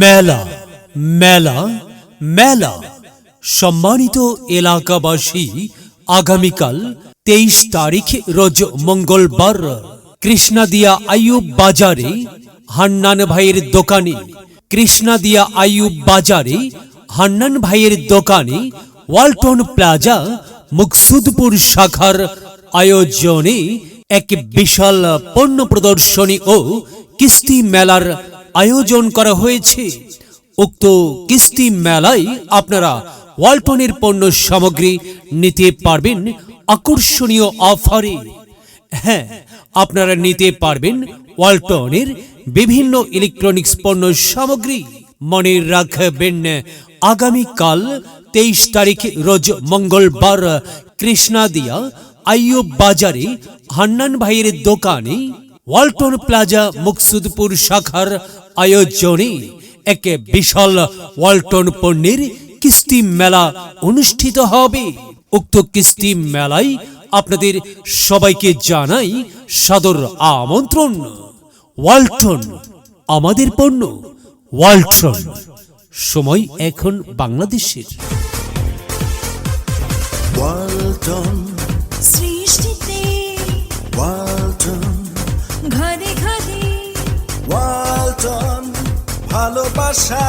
মেলা মেলা মেলা। সম্মানিত এলাকাবাসী, আগামীকাল তেইশ তারিখ রোজ মঙ্গলবার কৃষ্ণাদিয়া আইয়ুব বাজারে হান্নান ভাইয়ের দোকানে, কৃষ্ণাদিয়া আইয়ুব বাজারে হান্নান ভাইয়ের দোকানে ওয়ালটন প্লাজা মুকসুদপুর শাখার আয়োজনে এক বিশাল পণ্য প্রদর্শনী ও কিস্তি মেলার আয়োজন করা হয়েছে। উক্ত কিস্তি মেলায় আপনারা ওয়ালটনের পণ্য সামগ্রী নিতে পারবেন, আকর্ষণীয় অফারে। হ্যাঁ আপনারা নিতে পারবেন ওয়ালটনের বিভিন্ন ইলেকট্রনিক্স পণ্য সামগ্রী। মনে রাখবেন, আগামীকাল তেইশ তারিখ রোজ মঙ্গলবার কৃষ্ণাদিয়া আইয়ুব বাজারে হান্নান ভাইয়ের দোকানে ওয়ালটন প্লাজা মুকসুদপুর শাখার আয়োজনে এক বিশাল ওয়ালটন পণ্যের কিস্তি মেলা অনুষ্ঠিত হবে। উক্ত কিস্তি মেলায় আপনাদের সবাইকে জানাই সাদর আমন্ত্রণ। ওয়ালটন আমাদের পণ্য ওয়ালটন। সময় এখন বাংলাদেশের। ওয়ালটন। সৃষ্টিতে ভালোবাসা